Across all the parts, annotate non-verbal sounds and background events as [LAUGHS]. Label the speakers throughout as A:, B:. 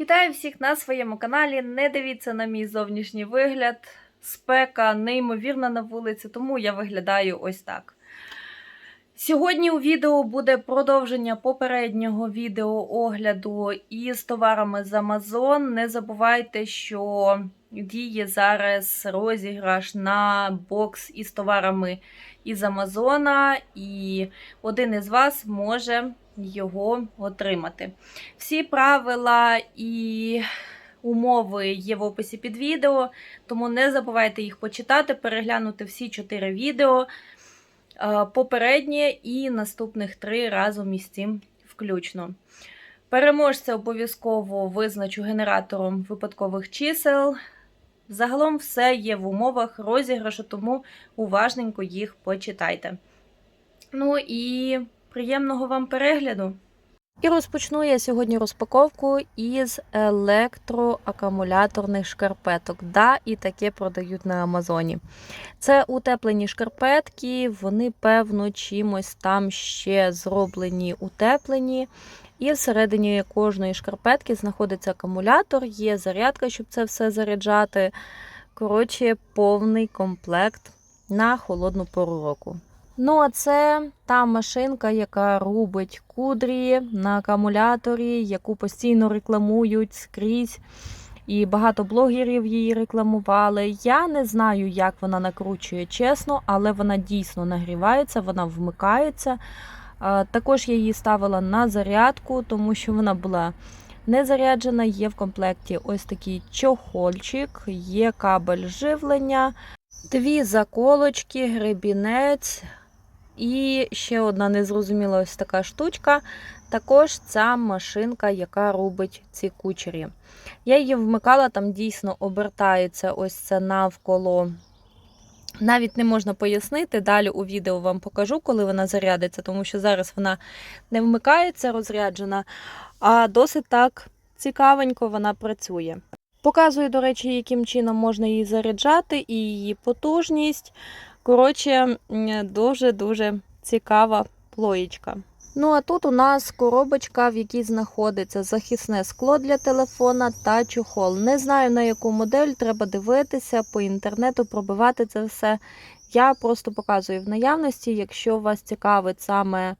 A: Вітаю всіх на своєму каналі. Не дивіться на мій зовнішній вигляд. Спека неймовірна на вулиці, тому я виглядаю ось так. Сьогодні у відео буде продовження попереднього відео огляду із товарами з Amazon. Не забувайте, що діє зараз розіграш на бокс із товарами із Амазона, і один із вас може його отримати. Всі правила і умови є в описі під відео, тому не забувайте їх почитати, переглянути всі чотири відео, е, попереднє і наступних три разом із цим включно. Переможця обов'язково визначу генератором випадкових чисел. Загалом все є в умовах розіграшу, тому уважненько їх почитайте. Ну і приємного вам перегляду! І розпочну я сьогодні розпаковку із електроакумуляторних шкарпеток. Да, і таке продають на Амазоні. Це утеплені шкарпетки, вони, певно, чимось там ще зроблені утеплені. І всередині кожної шкарпетки знаходиться акумулятор, є зарядка, щоб це все заряджати. Коротше, повний комплект на холодну пору року. Ну, а це та машинка, яка робить кудрі на акумуляторі, яку постійно рекламують скрізь. І багато блогерів її рекламували. Я не знаю, як вона накручує чесно, але вона дійсно нагрівається, вона вмикається. Також я її ставила на зарядку, тому що вона була не заряджена. Є в комплекті ось такий чохольчик, є кабель живлення, дві заколочки, гребінець. І ще одна незрозуміла ось така штучка. Також ця машинка, яка робить ці кучері. Я її вмикала, там дійсно обертається ось це навколо. Навіть не можна пояснити. Далі у відео вам покажу, коли вона зарядиться, тому що зараз вона не вмикається, розряджена, а досить так цікавенько вона працює. Показую, до речі, яким чином можна її заряджати і її потужність. Коротше, дуже-дуже цікава плоєчка. Ну, а тут у нас коробочка, в якій знаходиться захисне скло для телефона та чохол. Не знаю на яку модель, треба дивитися по інтернету, пробивати це все. Я просто показую в наявності. Якщо вас цікавить саме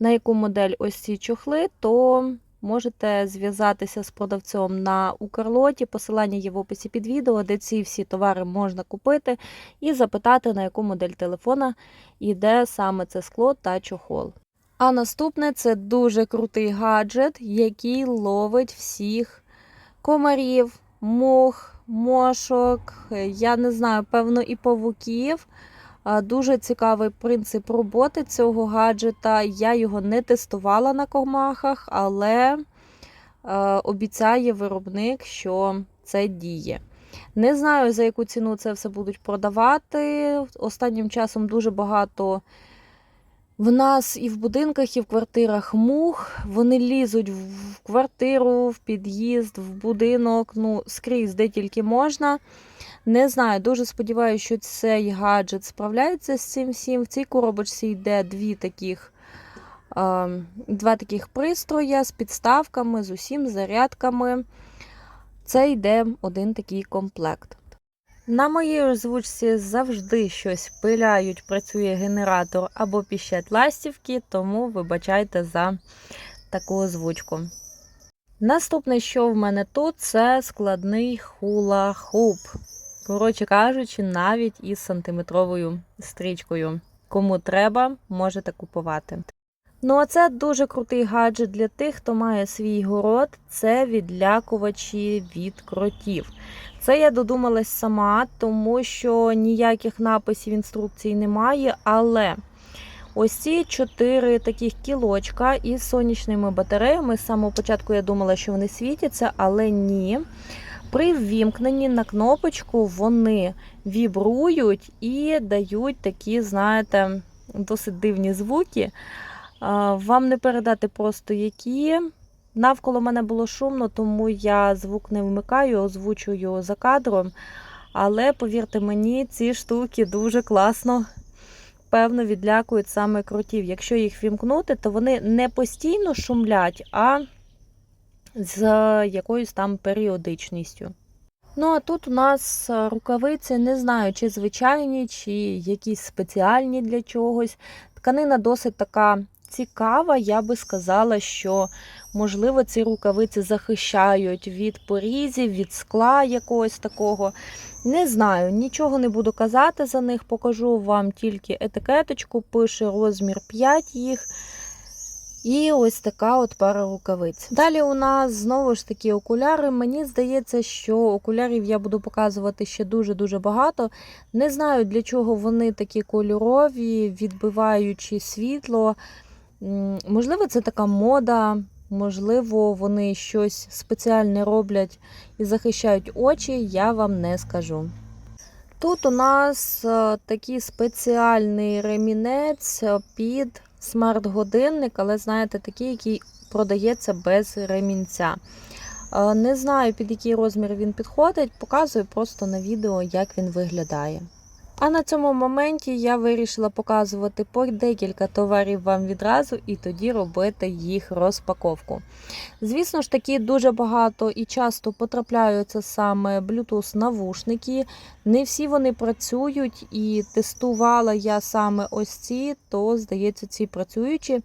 A: на яку модель ось ці чохли, то можете зв'язатися з продавцем на Укрлоті. Посилання є в описі під відео, де ці всі товари можна купити, і запитати, на яку модель телефона йде саме це скло та чохол. А наступне це дуже крутий гаджет, який ловить всіх комарів, мух, мошок, я не знаю, певно, і павуків. Дуже цікавий принцип роботи цього гаджета. Я його не тестувала на комахах, але обіцяє виробник, що це діє. Не знаю, за яку ціну це все будуть продавати. Останнім часом дуже багато в нас і в будинках, і в квартирах мух. Вони лізуть в квартиру, в під'їзд, в будинок, ну, скрізь, де тільки можна. Не знаю, дуже сподіваюся, що цей гаджет справляється з цим всім. В цій коробочці йде дві таких, два таких пристроя з підставками, з усім зарядками. Це йде один такий комплект. На моїй озвучці завжди щось пиляють, працює генератор або піщать ластівки, тому вибачайте за таку озвучку. Наступне, що в мене тут, це складний хула-хуп. Коротше кажучи, навіть із сантиметровою стрічкою. Кому треба, можете купувати. Ну, а це дуже крутий гаджет для тих, хто має свій город. Це відлякувачі від кротів. Це я додумалась сама, тому що ніяких написів інструкцій немає. Але ось ці чотири таких кілочка із сонячними батареями. З самого початку я думала, що вони світяться, але ні. При ввімкненні на кнопочку вони вібрують і дають такі, знаєте, досить дивні звуки. Вам не передати просто які. Навколо мене було шумно, тому я звук не вмикаю, озвучую за кадром. Але, повірте мені, ці штуки дуже класно, певно, відлякують саме крутів. Якщо їх вімкнути, то вони не постійно шумлять, а з якоюсь там періодичністю. Ну, а тут у нас е, рукавиці, не знаю, чи звичайні, чи якісь спеціальні для чогось. Тканина досить така цікава. Я би сказала, що, можливо, ці рукавиці захищають від порізів, від скла якогось такого. Не знаю, нічого не буду казати за них. Покажу вам тільки етикеточку, пише розмір 5 їх. І ось така от пара рукавиць. Далі у нас знову ж таки окуляри. Мені здається, що окулярів я буду показувати ще дуже-дуже багато. Не знаю, для чого вони такі кольорові, відбиваючи світло. Можливо, це така мода, можливо, вони щось спеціальне роблять і захищають очі, я вам не скажу. Тут у нас е, такий спеціальний ремінець під смарт-годинник, але знаєте, такий, який продається без ремінця. Е, Не знаю, під який розмір він підходить, показую просто на відео, як він виглядає. А на цьому моменті я вирішила показувати по декілька товарів вам відразу і тоді робити їх розпаковку. Звісно ж таки, дуже багато і часто потрапляються саме Bluetooth-навушники. Не всі вони працюють, і тестувала я саме ось ці, то, здається, ці працюючі.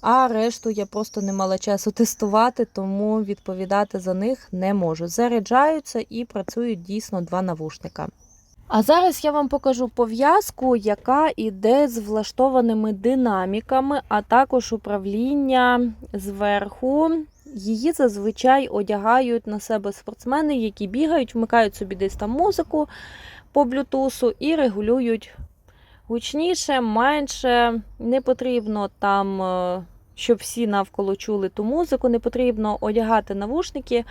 A: А решту я просто не мала часу [LAUGHS] тестувати, тому відповідати за них не можу. Заряджаються і працюють дійсно два навушника. А зараз я вам покажу пов'язку, яка йде з влаштованими динаміками, а також управління зверху. Її зазвичай одягають на себе спортсмени, які бігають, вмикають собі десь там музику по блютусу і регулюють гучніше, менше. Не потрібно там, е, щоб всі навколо чули ту музику, не потрібно одягати навушники.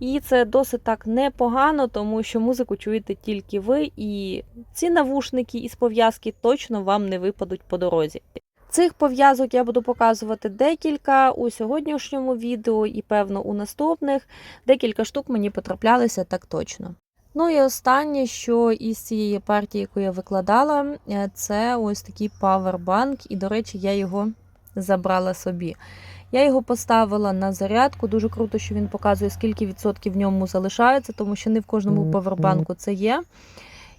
A: І це досить так непогано, тому що музику чуєте тільки ви, і ці навушники із пов'язки точно вам не випадуть по дорозі. Цих пов'язок я буду показувати декілька у сьогоднішньому відео і, певно, у наступних. Декілька штук мені потраплялися так точно. Ну і останнє, що із цієї партії, яку я викладала, е, це ось такий павербанк, і, до речі, я його забрала собі. Я його поставила на зарядку. Дуже круто, що він показує, скільки відсотків в ньому залишається, тому що не в кожному павербанку це є.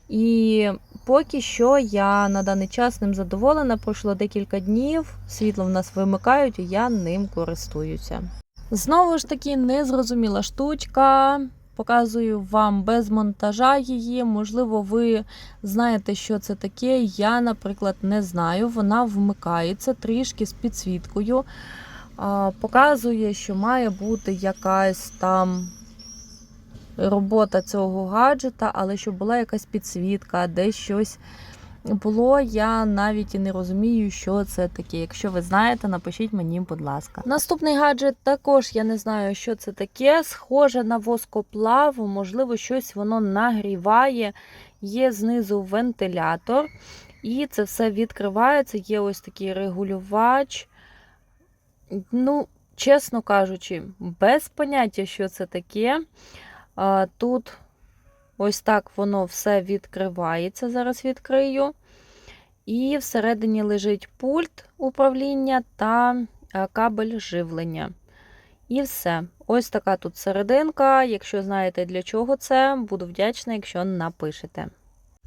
A: І поки що я на даний час ним задоволена. Пройшло декілька днів, світло в нас вимикають, і я ним користуюся. Знову ж таки, незрозуміла штучка. Показую вам без монтажа її. Можливо, ви знаєте, що це таке. Я, наприклад, не знаю. Вона вмикається трішки з підсвіткою. Показує, що має бути якась там робота цього гаджета, але щоб була якась підсвітка, де щось було. Я навіть і не розумію, що це таке. Якщо ви знаєте, напишіть мені, будь ласка. Наступний гаджет також я не знаю, що це таке. Схоже на воскоплав, можливо, щось воно нагріває. Є знизу вентилятор, і це все відкривається. Є ось такий регулювач. Ну, чесно кажучи, без поняття, що це таке. Тут ось так воно все відкривається. Зараз відкрию. І всередині лежить пульт управління та кабель живлення. І все. Ось така тут серединка. Якщо знаєте для чого це, буду вдячна, якщо напишете.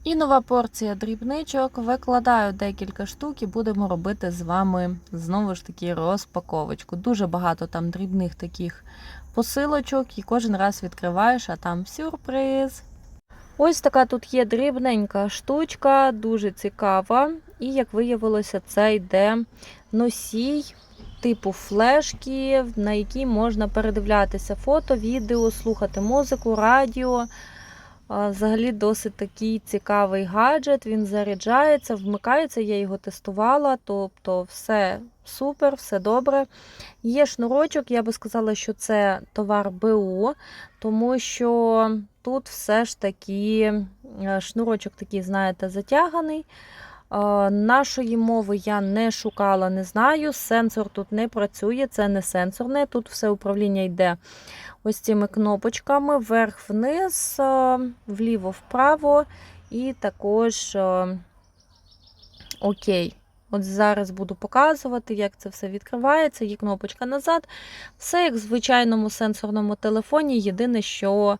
A: І нова порція дрібничок. Викладаю декілька штук і будемо робити з вами знову ж таки розпаковочку. Дуже багато там дрібних таких посилочок, і кожен раз відкриваєш, а там сюрприз. Ось така тут є дрібненька штучка, дуже цікава. І, як виявилося, це йде носій типу флешки, на якій можна передивлятися фото, відео, слухати музику, радіо. Взагалі досить такий цікавий гаджет. Він заряджається, вмикається, я його тестувала, тобто все супер, все добре. Є шнурочок, я би сказала, що це товар БУ, тому що тут все ж таки е, шнурочок такий, знаєте, затяганий. Е, Нашої мови я не шукала, не знаю. Сенсор тут не працює, це не сенсорне. Тут все управління йде ось цими кнопочками вверх-вниз, е, вліво-вправо, і також е, окей. От зараз буду показувати, як це все відкривається. Є кнопочка назад. Все як в звичайному сенсорному телефоні. Єдине, що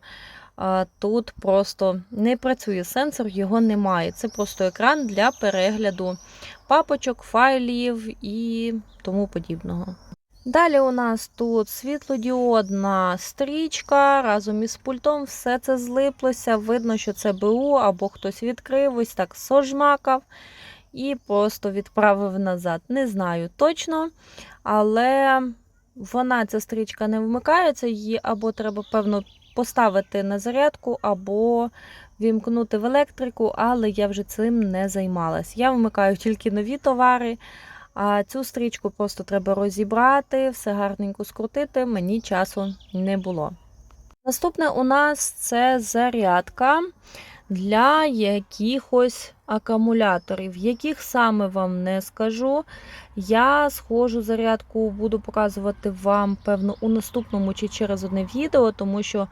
A: тут просто не працює сенсор, його немає. Це просто екран для перегляду папочок, файлів і тому подібного. Далі у нас тут світлодіодна стрічка, разом із пультом все це злиплося. Видно, що це БУ або хтось відкрив, ось так сожмакав і просто відправив назад. Не знаю точно, але вона, ця стрічка, не вмикається, її або треба, певно, поставити на зарядку, або вімкнути в електрику, але я вже цим не займалась. Я вмикаю тільки нові товари. А цю стрічку просто треба розібрати, все гарненько скрутити, мені часу не було. Наступне у нас це зарядка для якихось акумуляторів. Яких саме вам не скажу. Я схожу зарядку буду показувати вам, певно, у наступному чи через одне відео, тому що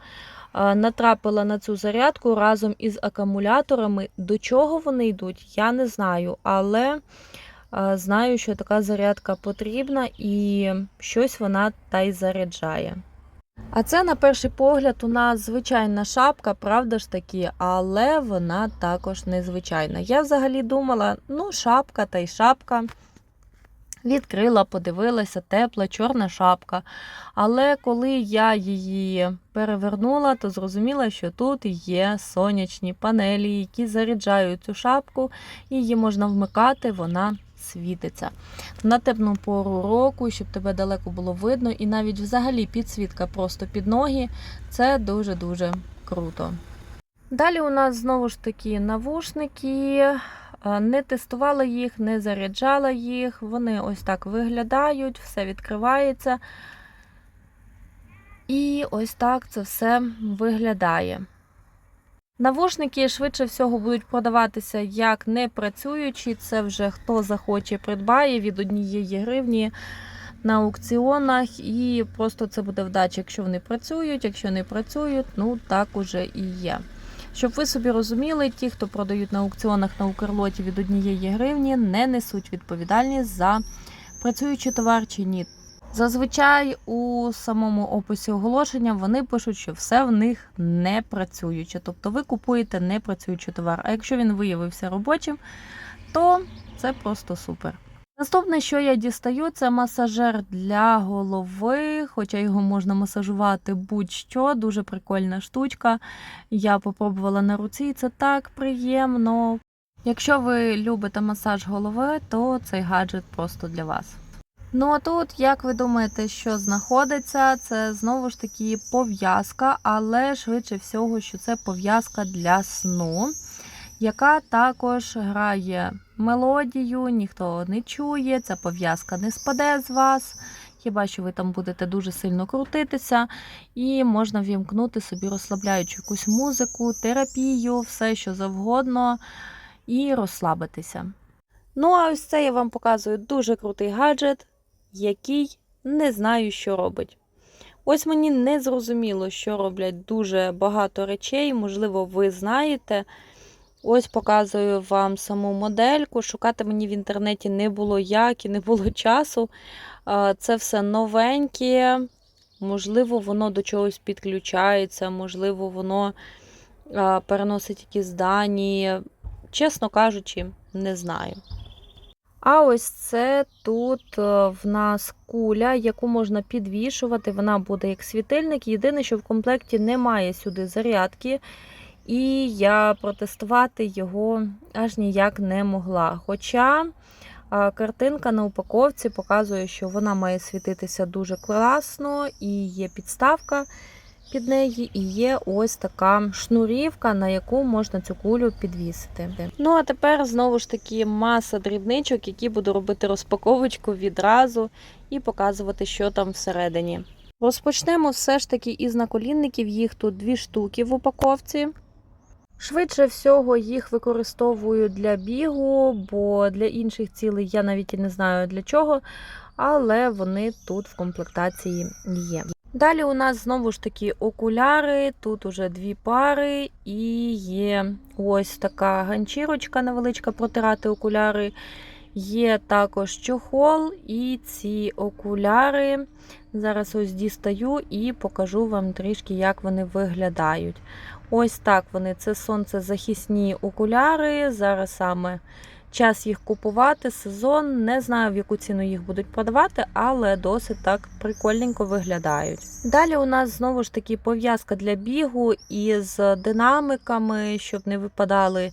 A: е, натрапила на цю зарядку разом із акумуляторами. До чого вони йдуть, я не знаю, але е, знаю, що така зарядка потрібна і щось вона та й заряджає. А це, на перший погляд, у нас звичайна шапка, правда ж таки, але вона також незвичайна. Я взагалі думала, ну, шапка та й шапка. Відкрила, подивилася, тепла, чорна шапка. Але коли я її перевернула, то зрозуміла, що тут є сонячні панелі, які заряджають цю шапку, її можна вмикати, вона світиться. На темну пору року, щоб тебе далеко було видно, і навіть взагалі підсвітка просто під ноги це дуже-дуже круто. Далі у нас знову ж таки навушники. Не тестувала їх, не заряджала їх. Вони ось так виглядають, все відкривається. І ось так це все виглядає. Навушники швидше всього будуть продаватися як не працюючі. Це вже хто захоче придбає від однієї гривні на аукціонах. І просто це буде вдача, якщо вони працюють, якщо не працюють, ну так уже і є. Щоб ви собі розуміли, ті, хто продають на аукціонах на Укрлоті від однієї гривні, не несуть відповідальність за працюючий товар чи ні. Зазвичай у самому описі оголошення вони пишуть, що все в них не працююче. Тобто ви купуєте непрацюючий товар. А якщо він виявився робочим, то це просто супер. Наступне, що я дістаю, це масажер для голови, хоча його можна масажувати будь-що, дуже прикольна штучка. Я попробувала на руці, і це так приємно. Якщо ви любите масаж голови, то цей гаджет просто для вас. Ну а тут, як ви думаєте, що знаходиться, це знову ж таки пов'язка, але швидше всього, що це пов'язка для сну, яка також грає мелодію, ніхто не чує, ця пов'язка не спаде з вас. Хіба що ви там будете дуже сильно крутитися, і можна вімкнути собі розслабляючу якусь музику, терапію, все що завгодно, і розслабитися. Ну, а ось це я вам показую дуже крутий гаджет, який не знаю, що робить. Ось мені не зрозуміло, що роблять дуже багато речей, можливо, ви знаєте. Ось показую вам саму модельку. Шукати мені в інтернеті не було як і не було [LAUGHS] часу. Це все новеньке, можливо, воно до чогось підключається, можливо, воно переносить якісь дані. Чесно кажучи, не знаю. А ось це тут е, в нас куля, яку можна підвішувати. Вона буде як світильник. Єдине, що в комплекті немає сюди зарядки. І я протестувати його аж ніяк не могла. Хоча картинка на упаковці показує, що вона має світитися дуже класно, і є підставка під неї, і є ось така шнурівка, на яку можна цю кулю підвісити. Ну, а тепер знову ж таки маса дрібничок, які буду робити розпаковочку відразу і показувати, що там всередині. Розпочнемо все ж таки із наколінників, їх тут дві штуки в упаковці. Швидше всього їх використовую для бігу, бо для інших цілей я навіть і не знаю для чого, але вони тут в комплектації є. Далі у нас знову ж таки окуляри, тут уже дві пари, і є ось така ганчірочка невеличка протирати окуляри. Є також чохол і ці окуляри. Зараз ось дістаю і покажу вам трішки, як вони виглядають. Ось так вони. Це сонцезахисні окуляри. Зараз саме час їх купувати, сезон. Не знаю, в яку ціну їх будуть продавати, але досить так прикольненько виглядають. Далі у нас знову ж таки пов'язка для бігу із динамиками, щоб не випадали.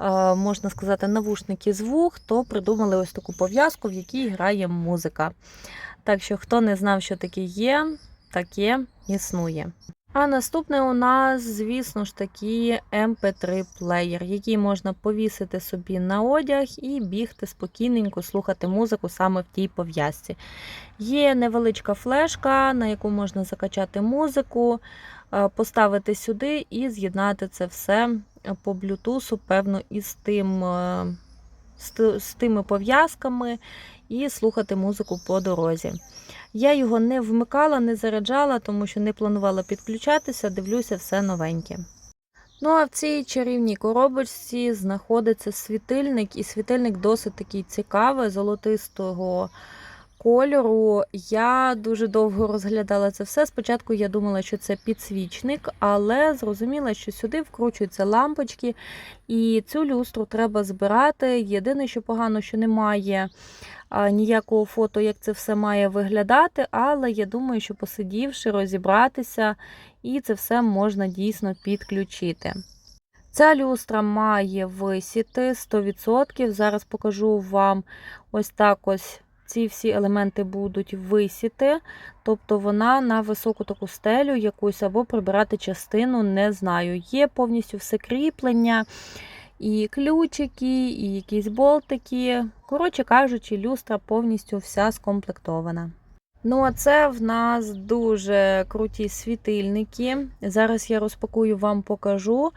A: е, Можна сказати, навушники з вух, то придумали ось таку пов'язку, в якій грає музика. Так що, хто не знав, що таке є, таке існує. А наступне у нас, звісно ж таки, MP3 плеєр, який можна повісити собі на одяг і бігти спокійненько, слухати музику саме в тій пов'язці. Є невеличка флешка, на яку можна закачати музику, е, поставити сюди і з'єднати це все по блютусу, певно, із тим. е, з тими пов'язками і слухати музику по дорозі. Я його не вмикала, не заряджала, тому що не планувала підключатися, дивлюся все новеньке. Ну а в цій чарівній коробочці знаходиться світильник, і світильник досить такий цікавий, золотистого кольору. Я дуже довго розглядала це все. Спочатку я думала, що це підсвічник, але зрозуміла, що сюди вкручуються лампочки, і цю люстру треба збирати. Єдине, що погано, що немає ніякого фото, як це все має виглядати, але я думаю, що посидівши, розібратися, і це все можна дійсно підключити. Ця люстра має висіти 100%. Зараз покажу вам ось так ось. Ці всі елементи будуть висіти, тобто вона на високу таку стелю якусь або прибирати частину, не знаю. Є повністю все кріплення, і ключики, і якісь болтики. Коротше кажучи, люстра повністю вся скомплектована. Ну, а це в нас дуже круті світильники. Зараз я розпакую вам покажу.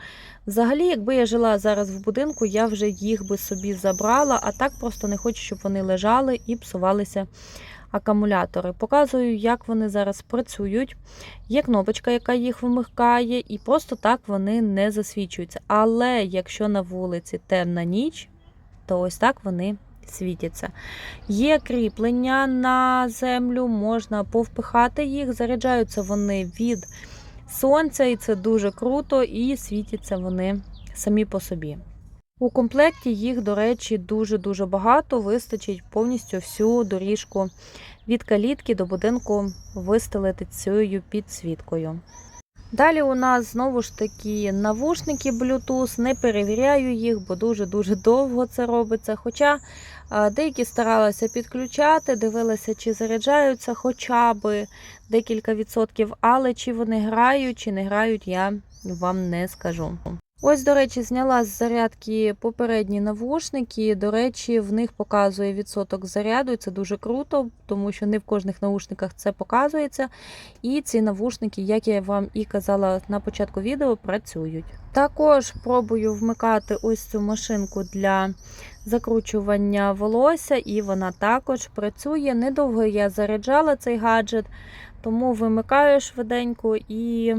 A: Взагалі, якби я жила зараз в будинку, я вже їх би собі забрала, а так просто не хочу, щоб вони лежали і псувалися акумулятори. Показую, як вони зараз працюють. Є кнопочка, яка їх вмикає, і просто так вони не засвічуються. Але якщо на вулиці темна ніч, то ось так вони світяться. Є кріплення на землю, можна повпихати їх, заряджаються вони від сонця, і це дуже круто, і світяться вони самі по собі. У комплекті їх, до речі, дуже-дуже багато, вистачить повністю всю доріжку від калітки до будинку вистелити цією підсвіткою. Далі у нас знову ж таки навушники Bluetooth. Не перевіряю їх, бо дуже-дуже довго це робиться. Хоча деякі старалася підключати, дивилася, чи заряджаються хоча б декілька відсотків, але чи вони грають, чи не грають, я вам не скажу. Ось, до речі, зняла з зарядки попередні навушники. До речі, в них показує відсоток заряду, це дуже круто, тому що не в кожних наушниках це показується. І ці навушники, як я вам і казала на початку відео, працюють. Також пробую вмикати ось цю машинку для закручування волосся, і вона також працює. Недовго я заряджала цей гаджет, тому вимикаю швиденько і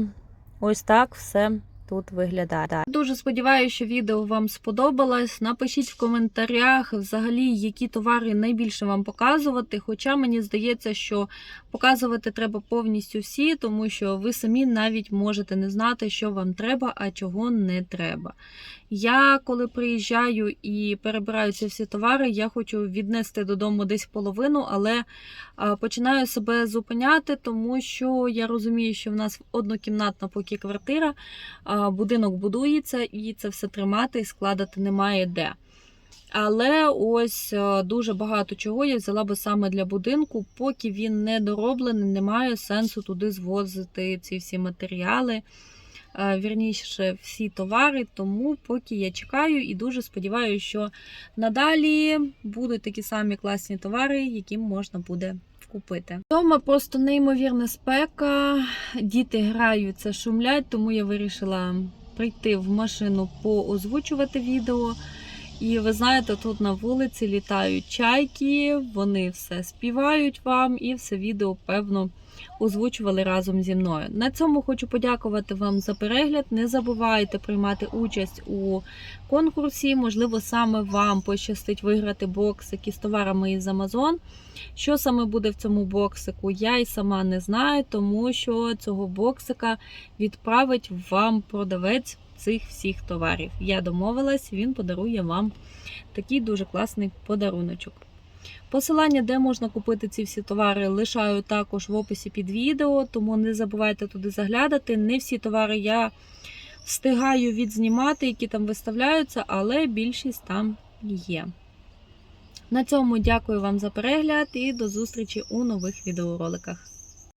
A: ось так все тут виглядає. Дуже сподіваюся, що відео вам сподобалось. Напишіть в коментарях взагалі, які товари найбільше вам показувати. Хоча мені здається, що показувати треба повністю всі, тому що ви самі навіть можете не знати, що вам треба, а чого не треба. Я, коли приїжджаю і перебираю ці всі товари, я хочу віднести додому десь половину, але починаю себе зупиняти, тому що я розумію, що в нас однокімнатна поки квартира, будинок будується, і це все тримати і складати немає де. Але ось дуже багато чого я взяла би саме для будинку, поки він не дороблений, немає сенсу туди звозити ці всі матеріали, вірніше, всі товари. Тому поки я чекаю і дуже сподіваюся, що надалі будуть такі самі класні товари, які можна буде купити. Дома просто неймовірна спека, діти граються, шумлять, тому я вирішила прийти в машину поозвучувати відео. І ви знаєте, тут на вулиці літають чайки, вони все співають вам, і все відео, певно, озвучували разом зі мною. На цьому хочу подякувати вам за перегляд. Не забувайте приймати участь у конкурсі. Можливо, саме вам пощастить виграти боксики з товарами із Amazon. Що саме буде в цьому боксику, я і сама не знаю, тому що цього боксика відправить вам продавець цих всіх товарів. Я домовилась, він подарує вам такий дуже класний подаруночок. Посилання, де можна купити ці всі товари, лишаю також в описі під відео, тому не забувайте туди заглядати. Не всі товари я встигаю відзнімати, які там виставляються, але більшість там є. На цьому дякую вам за перегляд і до зустрічі у нових відеороликах.